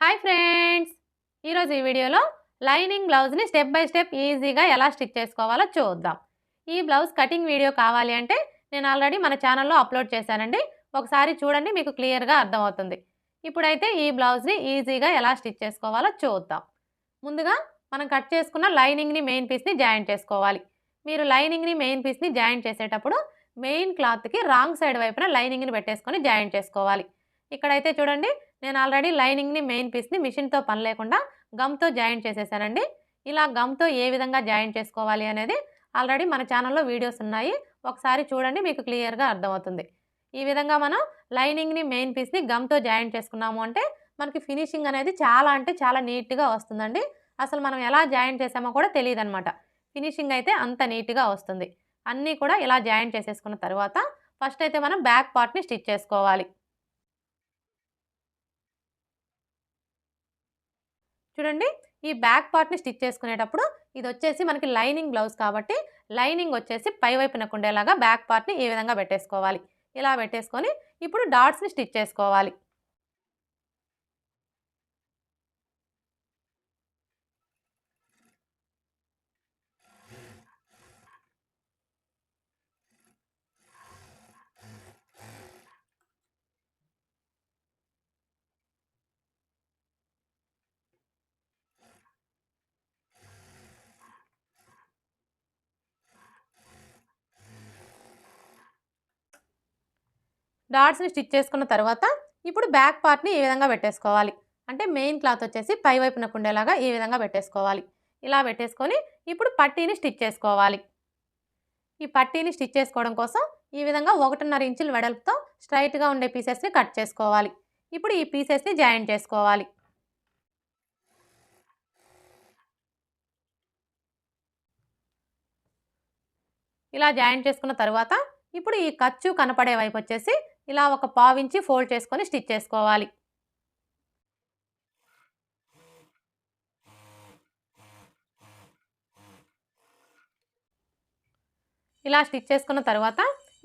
Hi friends ఈరోజు ఈ వీడియోలో లైనింగ్ బ్లౌజ్ని స్టెప్ బై స్టెప్ ఈజీగా ఎలా స్టిచ్ చేసుకోవాలో చూద్దాం. ఈ బ్లౌజ్ కటింగ్ వీడియో కావాలి అంటే నేను ఆల్రెడీ మన ఛానల్లో అప్లోడ్ చేశానండి. ఒకసారి చూడండి మీకు క్లియర్గా అర్థమవుతుంది. ఇప్పుడైతే ఈ బ్లౌజ్ని ఈజీగా ఎలా స్టిచ్ చేసుకోవాలో చూద్దాం. ముందుగా మనం కట్ చేసుకున్న లైనింగ్ని మెయిన్ పీస్ని జాయింట్ చేసుకోవాలి. మీరు లైనింగ్ని మెయిన్ పీస్ని జాయింట్ చేసేటప్పుడు మెయిన్ క్లాత్కి రాంగ్ సైడ్ వైపున లైనింగ్ని పెట్టేసుకొని జాయింట్ చేసుకోవాలి. ఇక్కడైతే చూడండి నేను ఆల్రెడీ లైనింగ్ని మెయిన్ పీస్ని మిషన్తో పని లేకుండా గమ్తో జాయింట్ చేసేసానండి. ఇలా గమ్తో ఏ విధంగా జాయింట్ చేసుకోవాలి అనేది ఆల్రెడీ మన ఛానల్లో వీడియోస్ ఉన్నాయి. ఒకసారి చూడండి మీకు క్లియర్గా అర్థమవుతుంది. ఈ విధంగా మనం లైనింగ్ని మెయిన్ పీస్ని గమ్తో జాయింట్ చేసుకున్నాము అంటే మనకి ఫినిషింగ్ అనేది చాలా అంటే చాలా నీట్గా వస్తుందండి. అసలు మనం ఎలా జాయింట్ చేసామో కూడా తెలియదు అనమాట ఫినిషింగ్ అయితే అంత నీట్గా వస్తుంది. అన్నీ కూడా ఇలా జాయింట్ చేసేసుకున్న తర్వాత ఫస్ట్ అయితే మనం బ్యాక్ పార్ట్ని స్టిచ్ చేసుకోవాలి. చూడండి ఈ బ్యాక్ పార్ట్ని స్టిచ్ చేసుకునేటప్పుడు ఇది వచ్చేసి మనకి లైనింగ్ బ్లౌజ్ కాబట్టి లైనింగ్ వచ్చేసి పై వైపున ఉండేలాగా బ్యాక్ పార్ట్ని ఈ విధంగా పెట్టేసుకోవాలి. ఇలా పెట్టేసుకొని ఇప్పుడు డాట్స్ని స్టిచ్ చేసుకోవాలి. డాట్స్ని స్టిచ్ చేసుకున్న తర్వాత ఇప్పుడు బ్యాక్ పార్ట్ని ఈ విధంగా పెట్టేసుకోవాలి? అంటే మెయిన్ క్లాత్ వచ్చేసి పై వైపున ఉండేలాగా ఈ విధంగా పెట్టేసుకోవాలి? ఇలా పెట్టేసుకొని ఇప్పుడు పట్టీని స్టిచ్ చేసుకోవాలి. ఈ పట్టీని స్టిచ్ చేసుకోవడం కోసం ఈ విధంగా ఒకటిన్నర ఇంచుల వెడల్పుతో స్ట్రైట్గా ఉండే పీసెస్ని కట్ చేసుకోవాలి. ఇప్పుడు ఈ పీసెస్ని జాయిన్ చేసుకోవాలి. ఇలా జాయిన్ చేసుకున్న తర్వాత ఇప్పుడు ఈ ఖర్చు కనపడే వైపు వచ్చేసి ఇలా ఒక పావించి ఫోల్డ్ చేసుకొని స్టిచ్ చేసుకోవాలి. ఇలా స్టిచ్ చేసుకున్న తర్వాత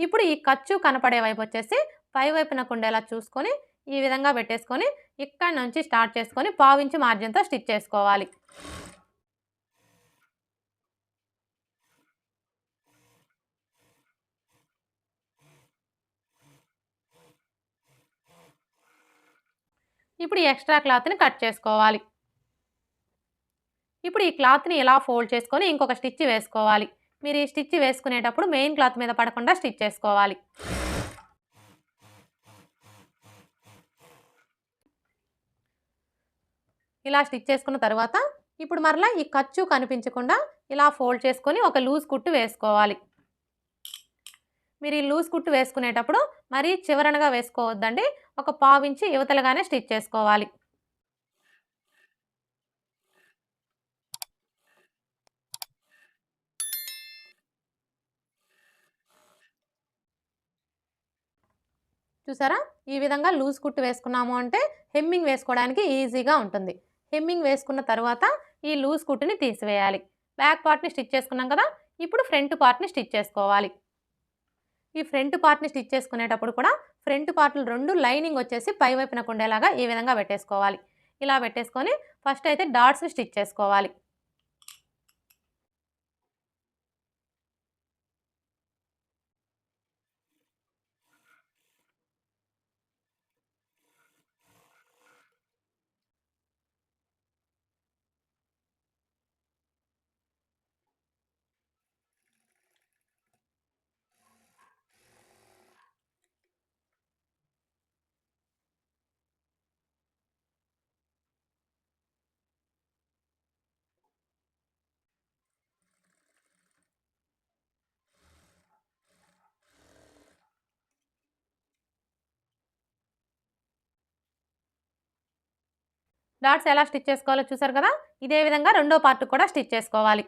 ఇప్పుడు ఈ ఖర్చు కనపడే వైపు వచ్చేసి పై వైపున ఉండేలా చూసుకొని ఈ విధంగా పెట్టేసుకొని ఇక్కడ నుంచి స్టార్ట్ చేసుకొని పావించి మార్జిన్తో స్టిచ్ చేసుకోవాలి. ఇప్పుడు ఈ ఎక్స్ట్రా క్లాత్ని కట్ చేసుకోవాలి. ఇప్పుడు ఈ క్లాత్ని ఇలా ఫోల్డ్ చేసుకొని ఇంకొక స్టిచ్ వేసుకోవాలి. మీరు ఈ స్టిచ్ వేసుకునేటప్పుడు మెయిన్ క్లాత్ మీద పడకుండా స్టిచ్ చేసుకోవాలి. ఇలా స్టిచ్ చేసుకున్న తర్వాత ఇప్పుడు మరలా ఈ ఖర్చు కనిపించకుండా ఇలా ఫోల్డ్ చేసుకొని ఒక లూజ్ కుట్టు వేసుకోవాలి. మీరు ఈ లూజ్ కుట్టు వేసుకునేటప్పుడు మరీ చివరనగా వేసుకోవద్దండి. ఒక పావించి యువతలుగానే స్టిచ్ చేసుకోవాలి. చూసారా? ఈ విధంగా లూజ్ కుట్టు వేసుకున్నాము అంటే హెమ్మింగ్ వేసుకోవడానికి ఈజీగా ఉంటుంది. హెమ్మింగ్ వేసుకున్న తర్వాత ఈ లూజ్ కుట్టుని తీసివేయాలి. బ్యాక్ పార్ట్ని స్టిచ్ చేసుకున్నాం కదా? ఇప్పుడు ఫ్రంట్ పార్ట్ని స్టిచ్ చేసుకోవాలి. ఈ ఫ్రంట్ పార్ట్ని స్టిచ్ చేసుకునేటప్పుడు కూడా ఫ్రంట్ పార్ట్లు రెండు లైనింగ్ వచ్చేసి పై వైపున ఉండేలాగా ఈ విధంగా పెట్టేసుకోవాలి. ఇలా పెట్టేసుకొని ఫస్ట్ అయితే డాట్స్ని స్టిచ్ చేసుకోవాలి. డాట్స్ ఎలా స్టిచ్ చేసుకోవాలో చూసారు కదా? ఇదే విధంగా రెండో పార్ట్ కూడా స్టిచ్ చేసుకోవాలి.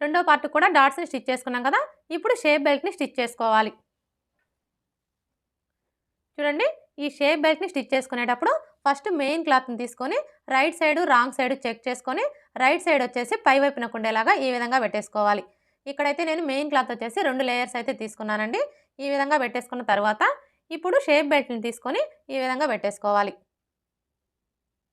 రెండో పార్ట్ కూడా డాట్స్ని స్టిచ్ చేసుకున్నాం కదా ఇప్పుడు షేప్ బెల్ట్ని స్టిచ్ చేసుకోవాలి. చూడండి ఈ షేప్ బెల్ట్ని స్టిచ్ చేసుకునేటప్పుడు ఫస్ట్ మెయిన్ క్లాత్ని తీసుకొని right side wrong side check చేసుకొని రైట్ సైడ్ వచ్చేసి పై వైపున కుండేలాగా ఈ విధంగా పెట్టేసుకోవాలి. ఇక్కడైతే నేను మెయిన్ క్లాత్ వచ్చేసి రెండు లేయర్స్ అయితే తీసుకున్నానండి. ఈ విధంగా పెట్టేసుకున్న తర్వాత ఇప్పుడు షేప్ బెల్ట్ని తీసుకొని ఈ విధంగా పెట్టేసుకోవాలి.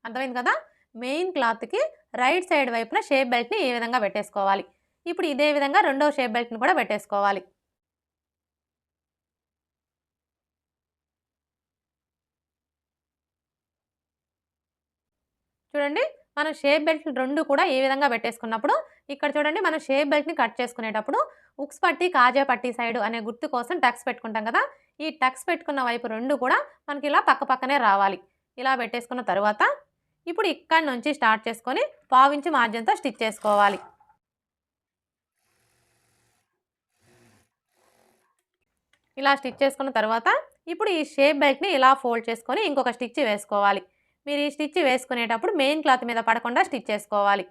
అర్థమైంది కదా? మెయిన్ క్లాత్కి రైట్ సైడ్ వైపున షేప్ బెల్ట్ని ఈ విధంగా పెట్టేసుకోవాలి. ఇప్పుడు ఇదే విధంగా రెండవ షేప్ బెల్ట్ని కూడా పెట్టేసుకోవాలి. చూడండి మనం షేప్ బెల్ట్ రెండు కూడా ఈ విధంగా పెట్టేసుకున్నప్పుడు ఇక్కడ చూడండి మనం షేప్ బెల్ట్ని కట్ చేసుకునేటప్పుడు ఉక్స్ పట్టి కాజా పట్టి సైడ్ అనే గుర్తు కోసం టక్స్ పెట్టుకుంటాం కదా ఈ టక్స్ పెట్టుకున్న వైపు రెండు కూడా మనకి ఇలా పక్క పక్కనే రావాలి. ఇలా పెట్టేసుకున్న తర్వాత ఇప్పుడు ఇక్కడ నుంచి స్టార్ట్ చేసుకొని పావించి మార్జిన్తో స్టిచ్ చేసుకోవాలి. ఇలా స్టిచ్ చేసుకున్న తర్వాత ఇప్పుడు ఈ షేప్ బెల్ట్ని ఇలా ఫోల్డ్ చేసుకొని ఇంకొక స్టిచ్ వేసుకోవాలి. మీరు ఈ స్టిచ్ వేసుకునేటప్పుడు మెయిన్ క్లాత్ మీద పడకుండా స్టిచ్ చేసుకోవాలి.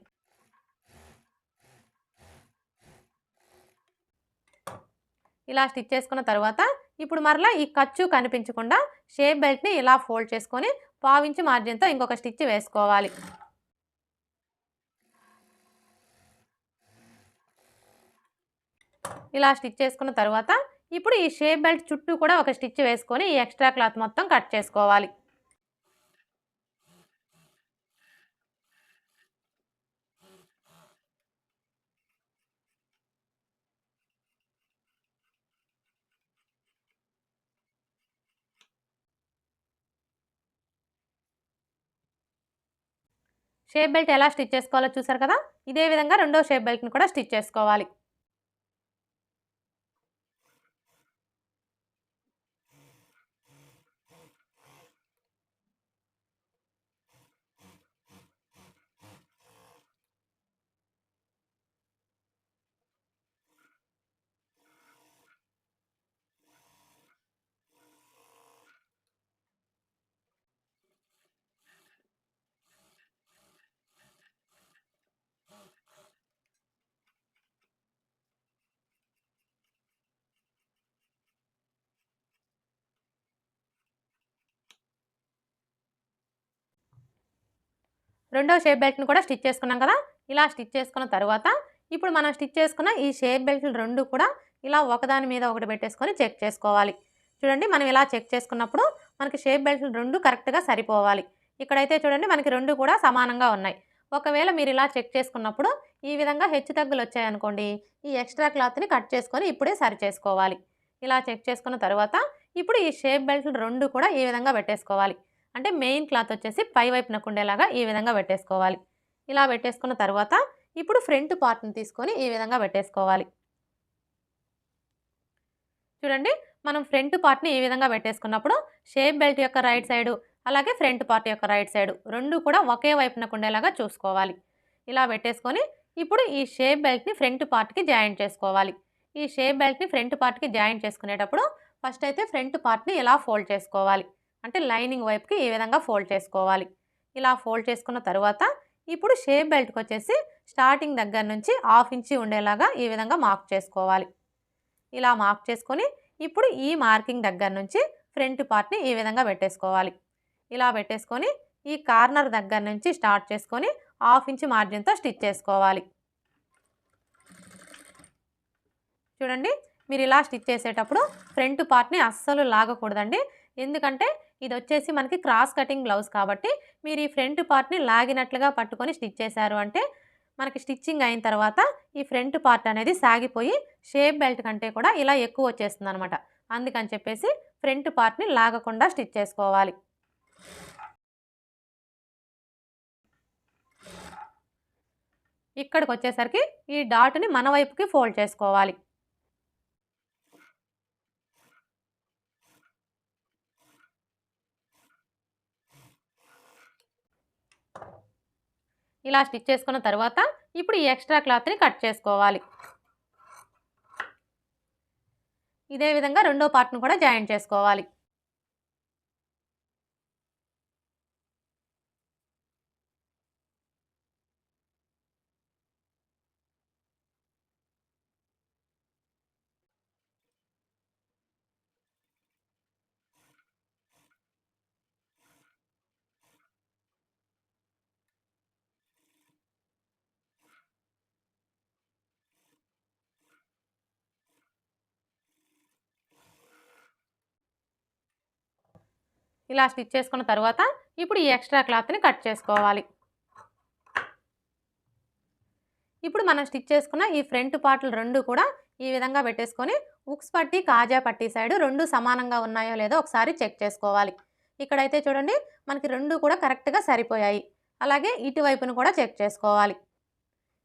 ఇలా స్టిచ్ చేసుకున్న తర్వాత ఇప్పుడు మరలా ఈ ఖర్చు కనిపించకుండా షేప్ బెల్ట్ని ఇలా ఫోల్డ్ చేసుకొని పావించి మార్జిన్తో ఇంకొక స్టిచ్ వేసుకోవాలి. ఇలా స్టిచ్ చేసుకున్న తర్వాత ఇప్పుడు ఈ షేప్ బెల్ట్ చుట్టూ కూడా ఒక స్టిచ్ వేసుకొని ఈ ఎక్స్ట్రా క్లాత్ మొత్తం కట్ చేసుకోవాలి. షేప్ బెల్ట్ ఎలా స్టిచ్ చేసుకోవాలో చూసారు కదా? ఇదే విధంగా రెండో షేప్ బెల్ట్ని కూడా స్టిచ్ చేసుకోవాలి. రెండో షేప్ బెల్ట్ని కూడా స్టిచ్ చేసుకున్నాం కదా? ఇలా స్టిచ్ చేసుకున్న తర్వాత ఇప్పుడు మనం స్టిచ్ చేసుకున్న ఈ షేప్ బెల్ట్లు రెండు కూడా ఇలా ఒకదాని మీద ఒకటి పెట్టేసుకొని చెక్ చేసుకోవాలి. చూడండి మనం ఇలా చెక్ చేసుకున్నప్పుడు మనకి షేప్ బెల్ట్లు రెండు కరెక్ట్గా సరిపోవాలి. ఇక్కడైతే చూడండి మనకి రెండు కూడా సమానంగా ఉన్నాయి. ఒకవేళ మీరు ఇలా చెక్ చేసుకున్నప్పుడు ఈ విధంగా హెచ్చు తగ్గులు వచ్చాయనుకోండి ఈ ఎక్స్ట్రా క్లాత్ని కట్ చేసుకొని ఇప్పుడే సరి చేసుకోవాలి. ఇలా చెక్ చేసుకున్న తర్వాత ఇప్పుడు ఈ షేప్ బెల్ట్లు రెండు కూడా ఈ విధంగా పెట్టేసుకోవాలి. అంటే మెయిన్ క్లాత్ వచ్చేసి పై వైపునకు ఉండేలాగా ఈ విధంగా పెట్టేసుకోవాలి. ఇలా పెట్టేసుకున్న తర్వాత ఇప్పుడు ఫ్రంట్ పార్ట్ని తీసుకొని ఈ విధంగా పెట్టేసుకోవాలి. చూడండి మనం ఫ్రంట్ పార్ట్ని ఈ విధంగా పెట్టేసుకున్నప్పుడు షేప్ బెల్ట్ యొక్క రైట్ సైడు అలాగే ఫ్రంట్ పార్ట్ యొక్క రైట్ సైడు రెండు కూడా ఒకే వైపునకు ఉండేలాగా చూసుకోవాలి. ఇలా పెట్టేసుకొని ఇప్పుడు ఈ షేప్ బెల్ట్ని ఫ్రంట్ పార్ట్కి జాయింట్ చేసుకోవాలి. ఈ షేప్ బెల్ట్ని ఫ్రంట్ పార్ట్కి జాయింట్ చేసుకునేటప్పుడు ఫస్ట్ అయితే ఫ్రంట్ పార్ట్ని ఇలా ఫోల్డ్ చేసుకోవాలి. అంటే లైనింగ్ వైపుకి ఈ విధంగా ఫోల్డ్ చేసుకోవాలి? ఇలా ఫోల్డ్ చేసుకున్న తర్వాత ఇప్పుడు షేప్ బెల్ట్కి వచ్చేసి స్టార్టింగ్ దగ్గర నుంచి హాఫ్ ఇంచి ఉండేలాగా ఈ విధంగా మార్క్ చేసుకోవాలి. ఇలా మార్క్ చేసుకొని ఇప్పుడు ఈ మార్కింగ్ దగ్గర నుంచి ఫ్రంట్ పార్ట్ని ఈ విధంగా పెట్టేసుకోవాలి. ఇలా పెట్టేసుకొని ఈ కార్నర్ దగ్గర నుంచి స్టార్ట్ చేసుకొని హాఫ్ ఇంచ్ మార్జిన్తో స్టిచ్ చేసుకోవాలి. చూడండి మీరు ఇలా స్టిచ్ చేసేటప్పుడు ఫ్రంట్ పార్ట్ని అస్సలు లాగకూడదండి. ఎందుకంటే ఇది వచ్చేసి మనకి క్రాస్ కటింగ్ బ్లౌజ్ కాబట్టి మీరు ఈ ఫ్రంట్ పార్ట్ని లాగినట్లుగా పట్టుకొని స్టిచ్ చేశారు అంటే మనకి స్టిచ్చింగ్ అయిన తర్వాత ఈ ఫ్రంట్ పార్ట్ అనేది సాగిపోయి షేప్ బెల్ట్ కంటే కూడా ఇలా ఎక్కువ వచ్చేస్తుంది అనమాట అందుకని చెప్పేసి ఫ్రంట్ పార్ట్ని లాగకుండా స్టిచ్ చేసుకోవాలి. ఇక్కడికి వచ్చేసరికి ఈ డాట్ని మన వైపుకి ఫోల్డ్ చేసుకోవాలి. ఇలా స్టిచ్ చేసుకున్న తర్వాత ఇప్పుడు ఈ ఎక్స్ట్రా క్లాత్ని కట్ చేసుకోవాలి. ఇదే విధంగా రెండో పార్ట్ను కూడా జాయిన్ చేసుకోవాలి. ఇలా స్టిచ్ చేసుకున్న తర్వాత ఇప్పుడు ఈ ఎక్స్ట్రా క్లాత్ని కట్ చేసుకోవాలి. ఇప్పుడు మనం స్టిచ్ చేసుకున్న ఈ ఫ్రంట్ పార్ట్లు రెండు కూడా ఈ విధంగా పెట్టేసుకొని ఉక్స్ పట్టి కాజా పట్టి సైడ్ రెండు సమానంగా ఉన్నాయో లేదో ఒకసారి చెక్ చేసుకోవాలి. ఇక్కడైతే చూడండి మనకి రెండు కూడా కరెక్ట్గా సరిపోయాయి. అలాగే ఇటువైపును కూడా చెక్ చేసుకోవాలి.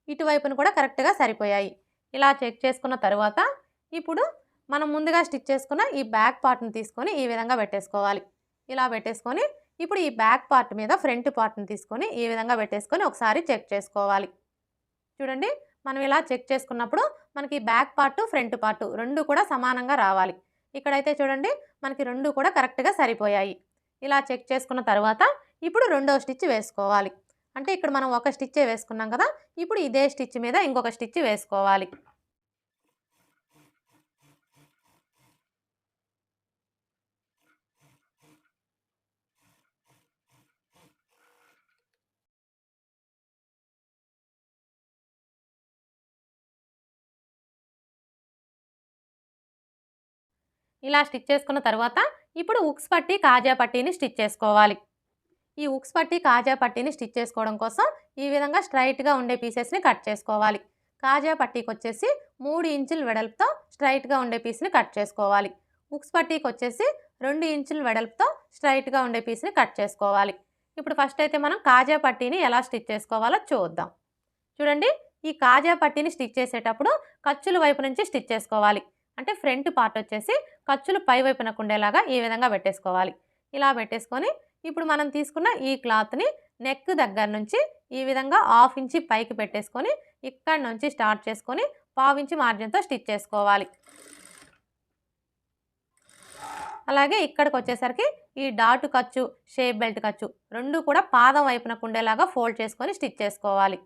ఇటువైపును కూడా కరెక్ట్గా సరిపోయాయి. ఇలా చెక్ చేసుకున్న తర్వాత ఇప్పుడు మనం ముందుగా స్టిచ్ చేసుకున్న ఈ బ్యాక్ పార్ట్ని తీసుకొని ఈ విధంగా పెట్టేసుకోవాలి. ఇలా పెట్టేసుకొని ఇప్పుడు ఈ బ్యాక్ పార్ట్ మీద ఫ్రంట్ పార్ట్ని తీసుకొని ఈ విధంగా పెట్టేసుకొని ఒకసారి చెక్ చేసుకోవాలి. చూడండి మనం ఇలా చెక్ చేసుకున్నప్పుడు మనకి బ్యాక్ పార్ట్ ఫ్రంట్ పార్ట్ రెండు కూడా సమానంగా రావాలి. ఇక్కడైతే చూడండి మనకి రెండు కూడా కరెక్ట్గా సరిపోయాయి. ఇలా చెక్ చేసుకున్న తర్వాత ఇప్పుడు రెండో స్టిచ్ వేసుకోవాలి. అంటే ఇక్కడ మనం ఒక స్టిచ్చే వేసుకున్నాం కదా ఇప్పుడు ఇదే స్టిచ్ మీద ఇంకొక స్టిచ్ వేసుకోవాలి. ఇలా స్టిచ్ చేసుకున్న తర్వాత ఇప్పుడు ఉక్స్ పట్టి కాజా పట్టీని స్టిచ్ చేసుకోవాలి. ఈ ఉక్స్ పట్టి కాజా పట్టీని స్టిచ్ చేసుకోవడం కోసం ఈ విధంగా స్ట్రైట్గా ఉండే పీసెస్ని కట్ చేసుకోవాలి. కాజా పట్టీకి వచ్చేసి మూడు ఇంచుల వెడల్పుతో స్ట్రైట్గా ఉండే పీస్ని కట్ చేసుకోవాలి. ఉక్స్ పట్టీకి వచ్చేసి రెండు ఇంచుల వెడల్పుతో స్ట్రైట్గా ఉండే పీస్ని కట్ చేసుకోవాలి. ఇప్పుడు ఫస్ట్ అయితే మనం కాజా పట్టీని ఎలా స్టిచ్ చేసుకోవాలో చూద్దాం. చూడండి ఈ కాజా పట్టీని స్టిచ్ చేసేటప్పుడు ఖర్చుల వైపు నుంచి స్టిచ్ చేసుకోవాలి. అంటే ఫ్రంట్ పార్ట్ వచ్చేసి ఖర్చులు పై వైపునకు ఉండేలాగా ఈ విధంగా పెట్టేసుకోవాలి. ఇలా పెట్టేసుకొని ఇప్పుడు మనం తీసుకున్న ఈ క్లాత్ని నెక్ దగ్గర నుంచి ఈ విధంగా హాఫ్ ఇంచి పైకి పెట్టేసుకొని ఇక్కడ నుంచి స్టార్ట్ చేసుకొని పావించి మార్జిన్తో స్టిచ్ చేసుకోవాలి. అలాగే ఇక్కడికి వచ్చేసరికి ఈ డాటు ఖర్చు షేప్ బెల్ట్ ఖర్చు రెండు కూడా పాదం వైపునకు ఉండేలాగా ఫోల్డ్ చేసుకొని స్టిచ్ చేసుకోవాలి.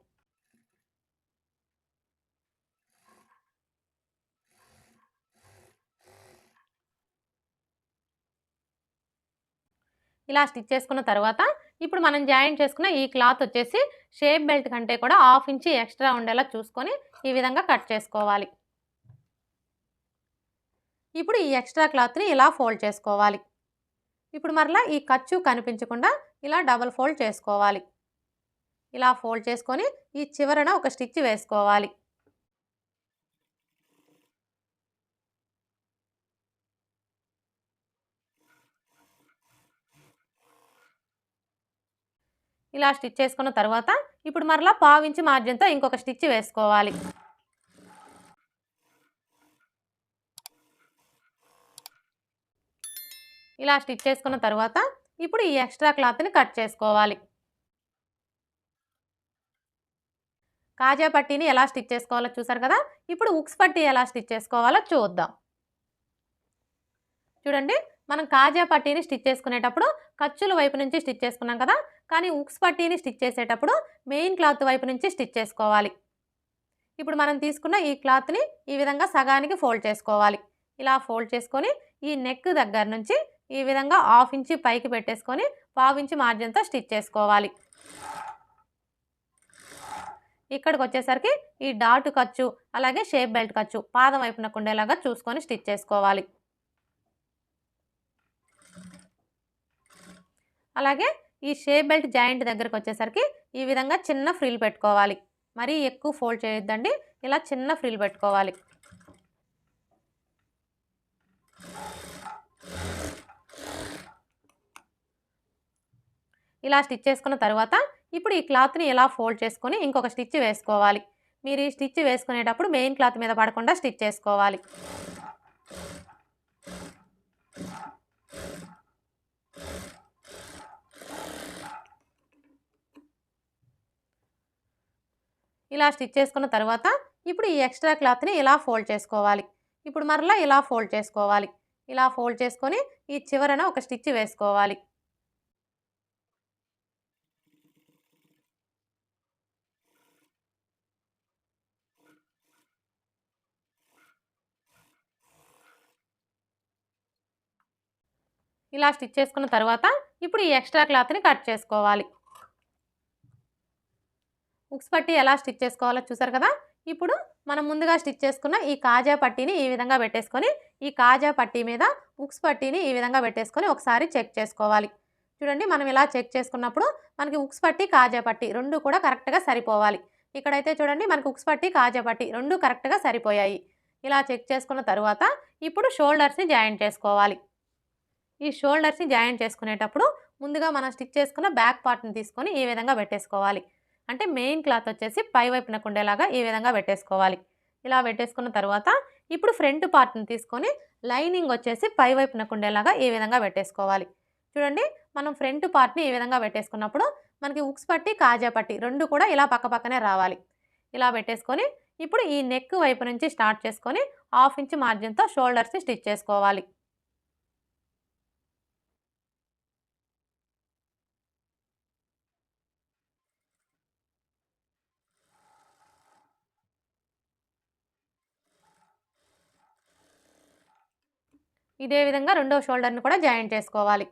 ఇలా స్టిచ్ చేసుకున్న తర్వాత ఇప్పుడు మనం జాయిన్ చేసుకున్న ఈ క్లాత్ వచ్చేసి షేప్ బెల్ట్ కంటే కూడా హాఫ్ ఇంచి ఎక్స్ట్రా ఉండేలా చూసుకొని ఈ విధంగా కట్ చేసుకోవాలి. ఇప్పుడు ఈ ఎక్స్ట్రా క్లాత్ని ఇలా ఫోల్డ్ చేసుకోవాలి. ఇప్పుడు మరలా ఈ ఖర్చు కనిపించకుండా ఇలా డబల్ ఫోల్డ్ చేసుకోవాలి. ఇలా ఫోల్డ్ చేసుకొని ఈ చివరన ఒక స్టిచ్ వేసుకోవాలి. ఇలా స్టిచ్ చేసుకున్న తర్వాత ఇప్పుడు మరలా పావించి మార్జిన్తో ఇంకొక స్టిచ్ వేసుకోవాలి. ఇలా స్టిచ్ చేసుకున్న తర్వాత ఇప్పుడు ఈ ఎక్స్ట్రా క్లాత్ని కట్ చేసుకోవాలి. కాజా పట్టీని ఎలా స్టిచ్ చేసుకోవాలో చూసారు కదా? ఇప్పుడు ఉక్స్ పట్టీ ఎలా స్టిచ్ చేసుకోవాలో చూద్దాం. చూడండి మనం కాజా పట్టీని స్టిచ్ చేసుకునేటప్పుడు ఖర్చుల వైపు నుంచి స్టిచ్ చేసుకున్నాం కదా కానీ ఉక్స్ పట్టీని స్టిచ్ చేసేటప్పుడు మెయిన్ క్లాత్ వైపు నుంచి స్టిచ్ చేసుకోవాలి. ఇప్పుడు మనం తీసుకున్న ఈ క్లాత్ని ఈ విధంగా సగానికి ఫోల్డ్ చేసుకోవాలి. ఇలా ఫోల్డ్ చేసుకొని ఈ నెక్ దగ్గర నుంచి ఈ విధంగా హాఫ్ ఇంచి పైకి పెట్టేసుకొని పావు ఇంచి మార్జిన్తో స్టిచ్ చేసుకోవాలి. ఇక్కడికి వచ్చేసరికి ఈ డాట్ ఖర్చు అలాగే షేప్ బెల్ట్ ఖర్చు పాదం వైపునకు ఉండేలాగా చూసుకొని స్టిచ్ చేసుకోవాలి. అలాగే ఈ షేప్ బెల్ట్ జాయింట్ దగ్గరకు వచ్చేసరికి ఈ విధంగా చిన్న ఫ్రిల్ పెట్టుకోవాలి. మరీ ఎక్కువ ఫోల్డ్ చేయొద్దండి. ఇలా చిన్న ఫ్రిల్ పెట్టుకోవాలి. ఇలా స్టిచ్ చేసుకున్న తర్వాత ఇప్పుడు ఈ క్లాత్ని ఇలా ఫోల్డ్ చేసుకొని ఇంకొక స్టిచ్ వేసుకోవాలి. మీరు ఈ స్టిచ్ వేసుకునేటప్పుడు మెయిన్ క్లాత్ మీద పడకుండా స్టిచ్ చేసుకోవాలి. ఇలా స్టిచ్ చేసుకున్న తర్వాత ఇప్పుడు ఈ ఎక్స్ట్రా క్లాత్ని ఇలా ఫోల్డ్ చేసుకోవాలి. ఇప్పుడు మరలా ఇలా ఫోల్డ్ చేసుకోవాలి. ఇలా ఫోల్డ్ చేసుకొని ఈ చివరన ఒక స్టిచ్ వేసుకోవాలి. ఇలా స్టిచ్ చేసుకున్న తర్వాత ఇప్పుడు ఈ ఎక్స్ట్రా క్లాత్ని కట్ చేసుకోవాలి. ఉక్స్ పట్టి ఎలా స్టిచ్ చేసుకోవాలో చూసారు కదా? ఇప్పుడు మనం ముందుగా స్టిచ్ చేసుకున్న ఈ కాజా పట్టీని ఈ విధంగా పెట్టేసుకొని ఈ కాజా పట్టీ మీద ఉక్స్ పట్టీని ఈ విధంగా పెట్టేసుకొని ఒకసారి చెక్ చేసుకోవాలి. చూడండి మనం ఇలా చెక్ చేసుకున్నప్పుడు మనకి ఉక్స్ పట్టి కాజా పట్టి రెండు కూడా కరెక్ట్గా సరిపోవాలి. ఇక్కడైతే చూడండి మనకి ఉక్స్ పట్టి కాజా పట్టి రెండు కరెక్ట్గా సరిపోయాయి. ఇలా చెక్ చేసుకున్న తర్వాత ఇప్పుడు షోల్డర్స్ని జాయిన్ చేసుకోవాలి. ఈ షోల్డర్స్ని జాయిన్ చేసుకునేటప్పుడు ముందుగా మనం స్టిచ్ చేసుకున్న బ్యాక్ పార్ట్ని తీసుకొని ఈ విధంగా పెట్టేసుకోవాలి. అంటే మెయిన్ క్లాత్ వచ్చేసి పై వైపున ఉండేలాగా ఈ విధంగా పెట్టేసుకోవాలి. ఇలా పెట్టేసుకున్న తర్వాత ఇప్పుడు ఫ్రంట్ పార్ట్ని తీసుకొని లైనింగ్ వచ్చేసి పై వైపున ఉండేలాగా ఈ విధంగా పెట్టేసుకోవాలి. చూడండి మనం ఫ్రంట్ పార్ట్ని ఈ విధంగా పెట్టేసుకున్నప్పుడు మనకి ఉక్స్ పట్టి కాజా పట్టి రెండు కూడా ఇలా పక్క పక్కనే రావాలి. ఇలా పెట్టేసుకొని ఇప్పుడు ఈ నెక్ వైపు నుంచి స్టార్ట్ చేసుకొని హాఫ్ ఇంచ్ మార్జిన్తో షోల్డర్స్ని స్టిచ్ చేసుకోవాలి. ఇదే విధంగా రెండో షోల్డర్ని కూడా జాయిన్ చేసుకోవాలి.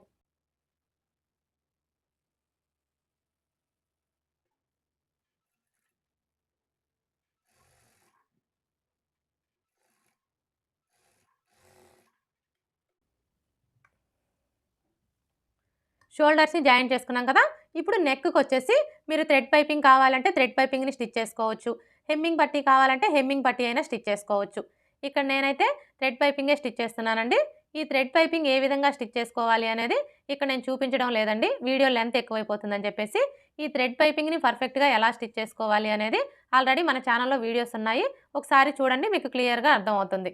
షోల్డర్స్ని జాయిన్ చేసుకున్నాం కదా! ఇప్పుడు నెక్కి వచ్చేసి మీరు థ్రెడ్ పైపింగ్ కావాలంటే థ్రెడ్ పైపింగ్ని స్టిచ్ చేసుకోవచ్చు. హెమ్మింగ్ పట్టీ కావాలంటే హెమ్మింగ్ పట్టీ అయినా స్టిచ్ చేసుకోవచ్చు. ఇక్కడ నేనైతే థ్రెడ్ పైపింగే స్టిచ్ చేస్తున్నానండి. ఈ థ్రెడ్ పైపింగ్ ఏ విధంగా స్టిచ్ చేసుకోవాలి అనేది ఇక్కడ నేను చూపించడం లేదండి. వీడియో లెంత్ ఎక్కువైపోతుందని చెప్పేసి ఈ థ్రెడ్ పైపింగ్ని పర్ఫెక్ట్గా ఎలా స్టిచ్ చేసుకోవాలి అనేది ఆల్రెడీ మన ఛానల్లో వీడియోస్ ఉన్నాయి. ఒకసారి చూడండి మీకు క్లియర్గా అర్థమవుతుంది.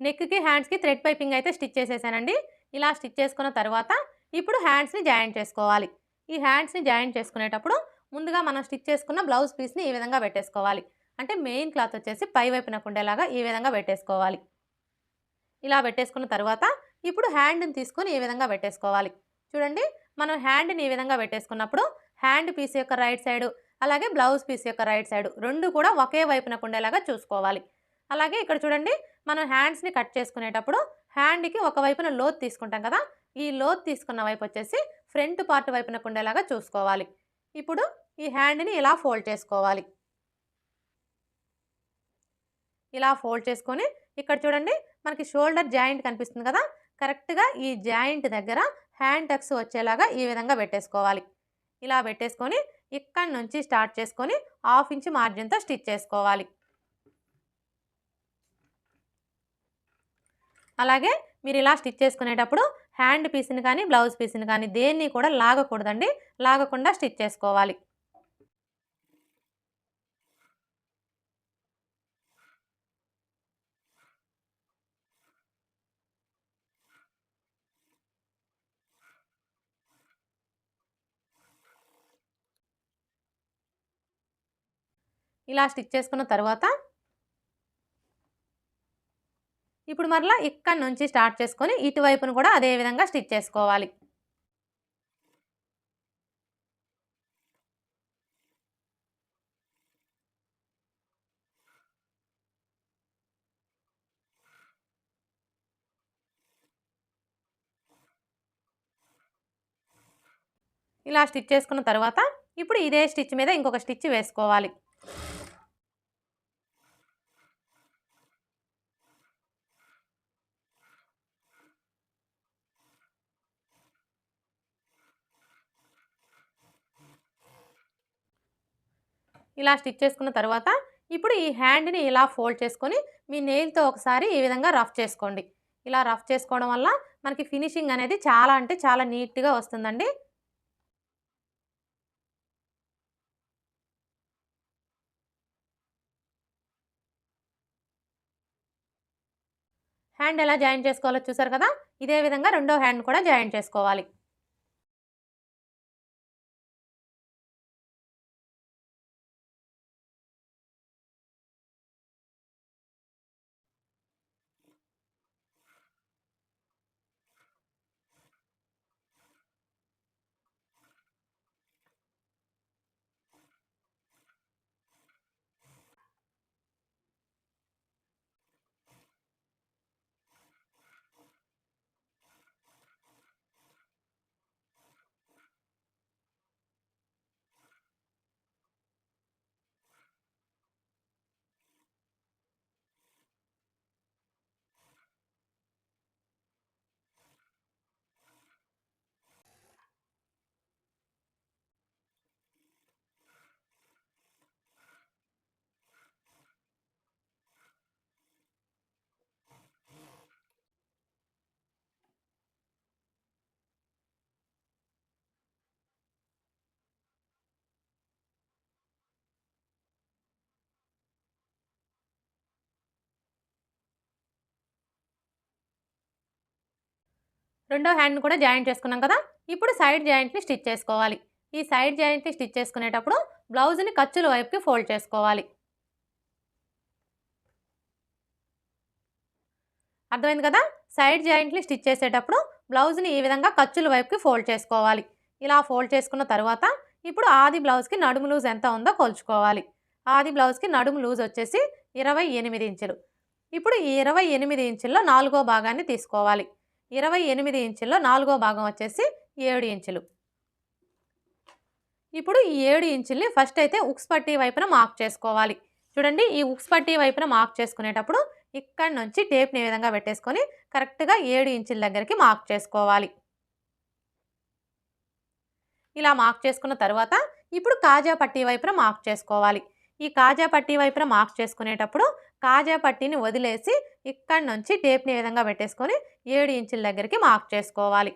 నెక్కి హ్యాండ్స్కి థ్రెడ్ పైపింగ్ అయితే స్టిచ్ చేసేసానండి. ఇలా స్టిచ్ చేసుకున్న తర్వాత ఇప్పుడు హ్యాండ్స్ని జాయిన్ చేసుకోవాలి. ఈ హ్యాండ్స్ని జాయిన్ చేసుకునేటప్పుడు ముందుగా మనం స్టిచ్ చేసుకున్న బ్లౌజ్ పీస్ని ఈ విధంగా పెట్టేసుకోవాలి. అంటే మెయిన్ క్లాత్ వచ్చేసి పై వైపునకు ఉండేలాగా ఈ విధంగా పెట్టేసుకోవాలి. ఇలా పెట్టేసుకున్న తర్వాత ఇప్పుడు హ్యాండ్ని తీసుకొని ఈ విధంగా పెట్టేసుకోవాలి. చూడండి మనం హ్యాండ్ని ఈ విధంగా పెట్టేసుకున్నప్పుడు హ్యాండ్ పీస్ యొక్క రైట్ సైడ్ అలాగే బ్లౌజ్ పీస్ యొక్క రైట్ సైడ్ రెండు కూడా ఒకే వైపునకు ఉండేలాగా చూసుకోవాలి. అలాగే ఇక్కడ చూడండి మనం హ్యాండ్స్ని కట్ చేసుకునేటప్పుడు హ్యాండ్కి ఒక వైపున లోత్ తీసుకుంటాం కదా ఈ లోత్ తీసుకున్న వైపు వచ్చేసి ఫ్రంట్ పార్ట్ వైపునకు ఉండేలాగా చూసుకోవాలి. ఇప్పుడు ఈ హ్యాండ్ని ఇలా ఫోల్డ్ చేసుకోవాలి. ఇలా ఫోల్డ్ చేసుకొని ఇక్కడ చూడండి మనకి షోల్డర్ జాయింట్ కనిపిస్తుంది కదా కరెక్ట్గా ఈ జాయింట్ దగ్గర హ్యాండ్ టక్స్ వచ్చేలాగా ఈ విధంగా పెట్టేసుకోవాలి. ఇలా పెట్టేసుకొని ఇక్కడి నుంచి స్టార్ట్ చేసుకొని హాఫ్ ఇంచ్ మార్జిన్తో స్టిచ్ చేసుకోవాలి. అలాగే మీరు ఇలా స్టిచ్ చేసుకునేటప్పుడు హ్యాండ్ పీస్ని కానీ బ్లౌజ్ పీస్ని కానీ దేన్ని కూడా లాగకూడదండి లాగకుండా స్టిచ్ చేసుకోవాలి. ఇలా స్టిచ్ చేసుకున్న తర్వాత ఇప్పుడు మరలా ఇక్కడ నుంచి స్టార్ట్ చేసుకొని ఇటువైపును కూడా అదే విధంగా స్టిచ్ చేసుకోవాలి. ఇలా స్టిచ్ చేసుకున్న తర్వాత ఇప్పుడు ఇదే స్టిచ్ మీద ఇంకొక స్టిచ్ వేసుకోవాలి. ఇలా స్టిచ్ చేసుకున్న తర్వాత ఇప్పుడు ఈ హ్యాండ్ని ఇలా ఫోల్డ్ చేసుకొని మీ నెయిల్తో ఒకసారి ఈ విధంగా రఫ్ చేసుకోండి. ఇలా రఫ్ చేసుకోవడం వల్ల మనకి ఫినిషింగ్ అనేది చాలా అంటే చాలా నీట్గా వస్తుందండి. హ్యాండ్ ఎలా జాయిన్ చేసుకోవాలో చూసారు కదా? ఇదే విధంగా రెండో హ్యాండ్ కూడా జాయిన్ చేసుకోవాలి. రెండో హ్యాండ్ని కూడా జాయింట్ చేసుకున్నాం కదా? ఇప్పుడు సైడ్ జాయింట్ని స్టిచ్ చేసుకోవాలి. ఈ సైడ్ జాయింట్ని స్టిచ్ చేసుకునేటప్పుడు బ్లౌజ్ని ఖర్చుల వైపుకి ఫోల్డ్ చేసుకోవాలి. అర్థమైంది కదా? సైడ్ జాయింట్ని స్టిచ్ చేసేటప్పుడు బ్లౌజ్ని ఈ విధంగా ఖర్చుల వైపుకి ఫోల్డ్ చేసుకోవాలి. ఇలా ఫోల్డ్ చేసుకున్న తర్వాత ఇప్పుడు ఆది బ్లౌజ్కి నడుము లూజ్ ఎంత ఉందో కొలుచుకోవాలి. ఆది బ్లౌజ్కి నడుము లూజ్ వచ్చేసి ఇరవై ఎనిమిది ఇంచులు. ఇప్పుడు ఈ ఇరవై ఎనిమిది ఇంచుల్లో నాలుగో భాగాన్ని తీసుకోవాలి. ఇరవై ఎనిమిది ఇంచుల్లో నాలుగో భాగం వచ్చేసి ఏడు ఇంచులు. ఇప్పుడు ఈ ఏడు ఇంచుల్ని ఫస్ట్ అయితే ఉక్స్ పట్టీ వైపున మార్క్ చేసుకోవాలి. చూడండి ఈ ఉక్స్ పట్టీ వైపున మార్క్ చేసుకునేటప్పుడు ఇక్కడ నుంచి టేప్ని ఈ విధంగా పెట్టేసుకొని కరెక్ట్గా ఏడు ఇంచుల దగ్గరికి మార్క్ చేసుకోవాలి. ఇలా మార్క్ చేసుకున్న తర్వాత ఇప్పుడు కాజా పట్టీ వైపున మార్క్ చేసుకోవాలి. ఈ కాజా పట్టీ వైపున మార్క్ చేసుకునేటప్పుడు కాజా పట్టీని వదిలేసి ఇక్కడ నుంచి టేప్ని విధంగా పెట్టేసుకొని ఏడు ఇంచుల దగ్గరికి మార్క్ చేసుకోవాలి.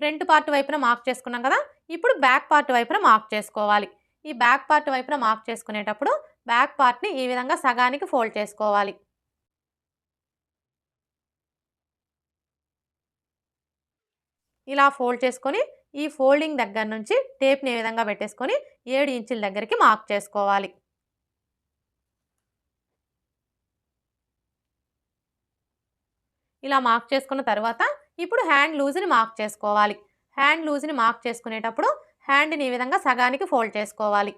ఫ్రంట్ పార్ట్ వైపున మార్క్ చేసుకున్నాం కదా? ఇప్పుడు బ్యాక్ పార్ట్ వైపున మార్క్ చేసుకోవాలి. ఈ బ్యాక్ పార్ట్ వైపున మార్క్ చేసుకునేటప్పుడు బ్యాక్ పార్ట్ని ఈ విధంగా సగానికి ఫోల్డ్ చేసుకోవాలి. ఇలా ఫోల్డ్ చేసుకొని ఈ ఫోల్డింగ్ దగ్గర నుంచి టేప్ని ఏ విధంగా పెట్టేసుకొని ఏడు ఇంచుల దగ్గరికి మార్క్ చేసుకోవాలి. ఇలా మార్క్ చేసుకున్న తర్వాత ఇప్పుడు హ్యాండ్ లూజ్ని మార్క్ చేసుకోవాలి. హ్యాండ్ లూజ్ని మార్క్ చేసుకునేటప్పుడు హ్యాండ్ని ఈ విధంగా సగానికి ఫోల్డ్ చేసుకోవాలి.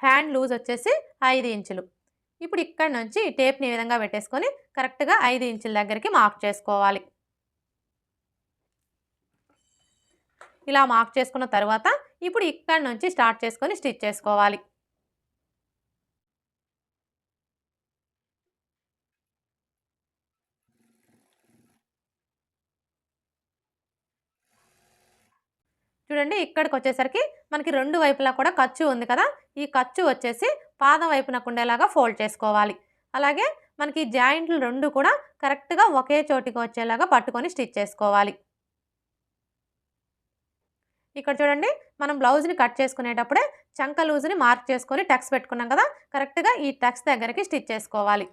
హ్యాండ్ లూజ్ వచ్చేసి ఐదు ఇంచులు. ఇప్పుడు ఇక్కడ నుంచి టేప్ని ఈ విధంగా పెట్టేసుకొని కరెక్ట్గా ఐదు ఇంచుల దగ్గరికి మార్క్ చేసుకోవాలి. ఇలా మార్క్ చేసుకున్న తర్వాత ఇప్పుడు ఇక్కడ నుంచి స్టార్ట్ చేసుకొని స్టిచ్ చేసుకోవాలి. చూడండి ఇక్కడికి వచ్చేసరికి మనకి రెండు వైపులా కూడా ఖర్చు ఉంది కదా? ఈ ఖర్చు వచ్చేసి పాదం వైపునకు ఉండేలాగా ఫోల్డ్ చేసుకోవాలి. అలాగే మనకి జాయింట్లు రెండు కూడా కరెక్ట్గా ఒకే చోటికి వచ్చేలాగా పట్టుకొని స్టిచ్ చేసుకోవాలి. ఇక్కడ చూడండి మనం బ్లౌజ్ని కట్ చేసుకునేటప్పుడే చంక లూజ్ని మార్క్ చేసుకొని టక్స్ పెట్టుకున్నాం కదా కరెక్ట్గా ఈ టక్స్ దగ్గరికి స్టిచ్ చేసుకోవాలి.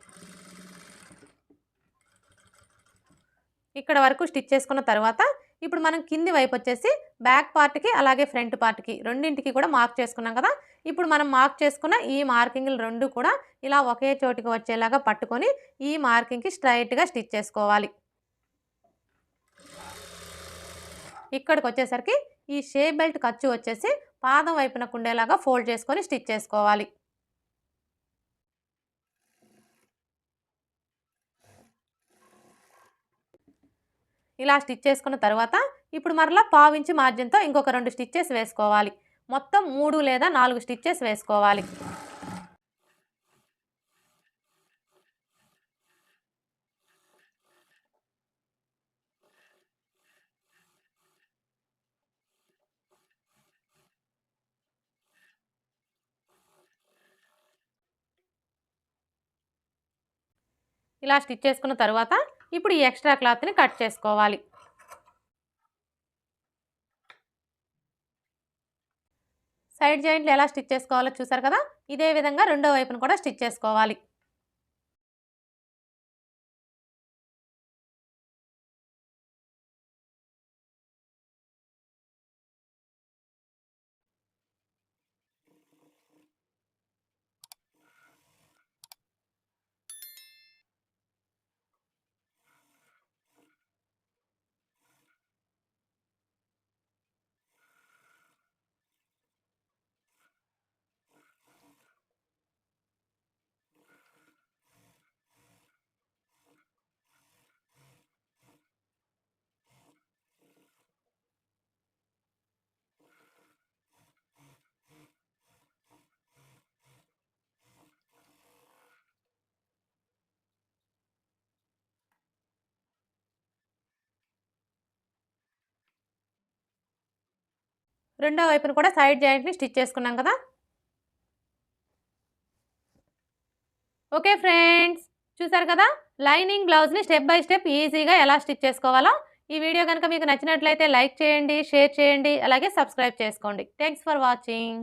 ఇక్కడ వరకు స్టిచ్ చేసుకున్న తర్వాత ఇప్పుడు మనం కింది వైపు వచ్చేసి బ్యాక్ పార్ట్కి అలాగే ఫ్రంట్ పార్ట్కి రెండింటికి కూడా మార్క్ చేసుకున్నాం కదా. ఇప్పుడు మనం మార్క్ చేసుకున్న ఈ మార్కింగ్లు రెండు కూడా ఇలా ఒకే చోటికి వచ్చేలాగా పట్టుకొని ఈ మార్కింగ్కి స్ట్రైట్గా స్టిచ్ చేసుకోవాలి. ఇక్కడికి వచ్చేసరికి ఈ షేప్ బెల్ట్ ఖర్చు వచ్చేసి పాదం వైపునకు ఉండేలాగా ఫోల్డ్ చేసుకొని స్టిచ్ చేసుకోవాలి. ఇలా స్టిచ్ చేసుకున్న తర్వాత ఇప్పుడు మరలా పావించి మార్జిన్తో ఇంకొక రెండు స్టిచ్చెస్ వేసుకోవాలి. మొత్తం మూడు లేదా నాలుగు స్టిచ్చెస్ వేసుకోవాలి. ఇలా స్టిచ్ చేసుకున్న తర్వాత ఇప్పుడు ఈ ఎక్స్ట్రా క్లాత్ని కట్ చేసుకోవాలి. సైడ్ జాయింట్లు ఎలా స్టిచ్ చేసుకోవాలో చూసారు కదా? ఇదే విధంగా రెండో వైపును కూడా స్టిచ్ చేసుకోవాలి. రెండో వైపును కూడా సైడ్ జాయింట్ని స్టిచ్ చేసుకున్నాం కదా? ఓకే ఫ్రెండ్స్ చూసారు కదా? లైనింగ్ బ్లౌజ్ని స్టెప్ బై స్టెప్ ఈజీగా ఎలా స్టిచ్ చేసుకోవాలో? ఈ వీడియో కనుక మీకు నచ్చినట్లయితే లైక్ చేయండి షేర్ చేయండి అలాగే సబ్స్క్రైబ్ చేసుకోండి. Thanks for watching.